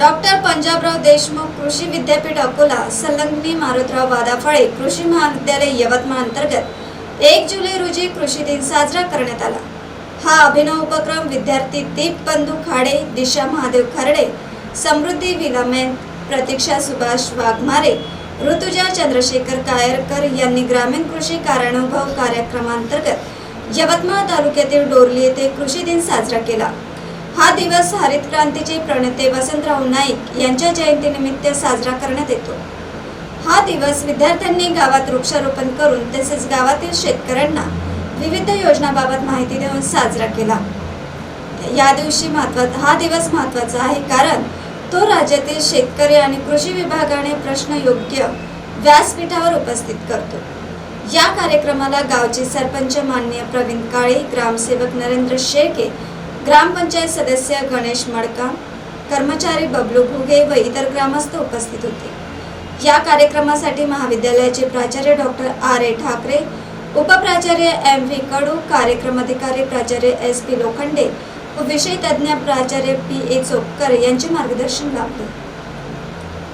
Doctor Panjabrao Deshmukh कृषी विद्यापीठ अकोला संलग्नी मारुतराव वादाफळे कृषी महाविद्यालय यवतमाळ अंतर्गत एक जुलै रोजी कृषी दिन साजरा करण्यात आला. हा अभिनव उपक्रम विद्यार्थी दीप बंधू खाडे दिशा महादेव खरडे समृद्धी विलामेन प्रतीक्षा सुभाष वाघमारे ऋतुजा चंद्रशेखर कायरकर यांनी ग्रामीण कृषी कार्यानुभव कार्यक्रमांतर्गत यवतमाळ तालुक्यातील डोरली येथे कृषी दिन साजरा केला. हा दिवस हरित क्रांतीचे प्रणेते वसंतराव नाईक यांच्या जयंतीनिमित्त साजरा करण्यात येतो. हा दिवस विद्यार्थ्यांनी गावात वृक्षारोपण करून तसेच गावातील शेतकऱ्यांना विविध योजनाबाबत माहिती देऊन साजरा केला. या दिवशी महत्त्वाचा हा दिवस महत्त्वाचा आहे कारण तो राज्यातील शेतकरी आणि कृषी विभागाने प्रश्न योग्य व्यासपीठावर उपस्थित करतो. या कार्यक्रमाला गावचे सरपंच माननीय प्रवीण काळे ग्रामसेवक नरेंद्र शेळके ग्रामपंचायत सदस्य गणेश मडका कर्मचारी बबलू घुगे व इतर ग्रामस्थ उपस्थित होते. या कार्यक्रमासाठी महाविद्यालयाचे प्राचार्य डॉक्टर आर ए ठाकरे उपप्राचार्य एम व्ही कडू कार्यक्रम अधिकारी प्राचार्य एस पी लोखंडे व विषय तज्ज्ञ प्राचार्य पी ए चोपकर यांचे मार्गदर्शन लाभले.